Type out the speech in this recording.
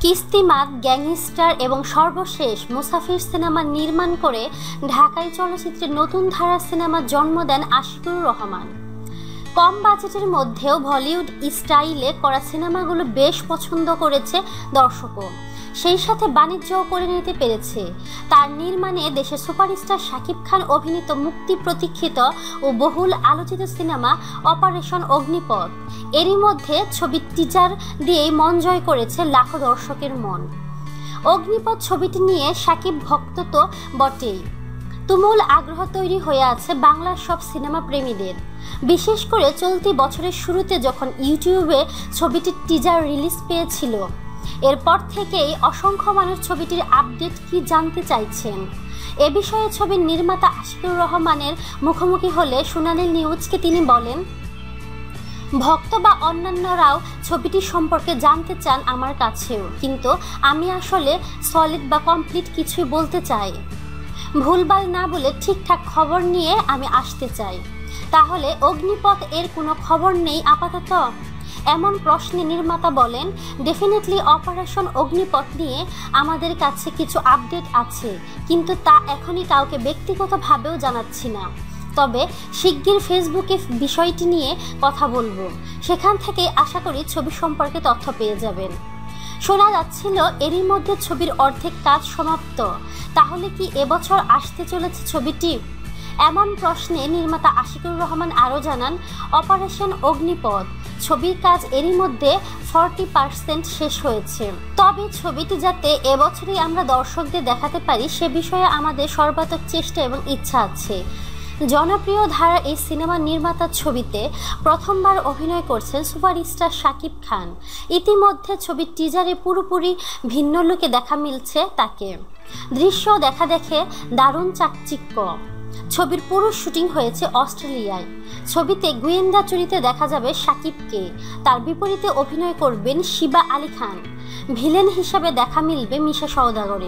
কিস্তিমাত, gangster এবং সর্বশেষ মুসাফির সিনেমা নির্মাণ করে ঢাকাই চলচ্চিত্রে নতুন ধারা সিনেমার জন্ম দেন আশিকুর রহমান। কম বাজেটের মধ্যেও বলিউড স্টাইলে করা সিনেমাগুলো বেশ পছন্দ করেছে দর্শকও। সেই সাথে বাণিজ্যও করে নিতে পেরেছে। তার নির্মাণে দেশের সুপারস্টার শাকিব খান অভিনীত মুক্তি প্রতীক্ষিত ও বহুল আলোচিত সিনেমা অপারেশন অগ্নিপথ। এরই মধ্যে ছবির টিজার দিয়েই মন জয় করেছে লাখো দর্শকের মন। অগ্নিপথ ছবিটি নিয়ে শাকিব ভক্ত তো বটেই। তুমুল আগ্রহ তৈরি হয়ে আছে বাংলার সব সিনেমা প্রেমীদের। বিশেষ করে চলতি বছরের শুরুতে যখন ইউটিউবে ছবিটির টিজার রিলিজ পেয়েছিল। এরপর থেকেই অসংখ্য মানুষ ছবিটির আপডেট কি জানতে চাইছেন? এ বিষয়ে ছবির নির্মাতা আশিকুর রহমানের মুখোমুখি হলে সোনালী নিউজকে তিনি বলেন, ভক্ত বা অন্যান্যরাও ছবিটি সম্পর্কে জানতে চান আমার কাছেও, কিন্তু আমি আসলে সলিড বা কমপ্লিট কিছুই বলতে চাই। ভুলভাল না বলে ঠিকঠাক খবর নিয়ে আমি আসতে চাই। তাহলে অগ্নিপথ এর কোনো খবর নেই আপাতত। এমন প্রশ্নে নির্মাতা বলেন ডেফিনেটলি অপারেশন অগ্নিপথ নিয়ে আমাদের কাছে কিছু আপডেট আছে, কিন্তু তা এখনই কাউকে ব্যক্তিগতভাবেও জানাচ্ছি না। তবে শিগগির ফেসবুকে বিষয়টি নিয়ে কথা বলব। সেখান থেকে আশা করি ছবি সম্পর্কে তথ্য পেয়ে যাবেন। শোনা যাচ্ছিল, এরই মধ্যে ছবির অর্ধেক কাজ সমাপ্ত। তাহলে কি এবছর আসতে চলেছে ছবিটি? এমন প্রশ্নে নির্মাতা আশিকুর রহমান আরও জানান, অপারেশন অগ্নিপথ, ছবির কাজ এরই মধ্যে ফর্টি পার্সেন্ট শেষ হয়েছে। তবে ছবিটি যাতে এবছরই আমরা দর্শকদের দেখাতে পারি, সে বিষয়ে আমাদের সর্বাত্মক চেষ্টা এবং ইচ্ছা আছে। জনপ্রিয় ধারা এই সিনেমা নির্মাতার ছবিতে প্রথমবার অভিনয় করছেন সুপারস্টার শাকিব খান। ইতিমধ্যে ছবির টিজারে পুরোপুরি ভিন্ন লুকে দেখা মিলছে তাকে। দৃশ্য দেখা দেখে দারুণ চাকচিক্য। ছবির পুরো শুটিং হয়েছে অস্ট্রেলিয়ায়। ছবিতে গুয়েন্দা চরিত্রে দেখা যাবে সাকিবকে। তার বিপরীতে অভিনয় করবেন শিবা আলী খান। ভিলেন হিসাবে দেখা মিলবে মিশা সওদাগরের।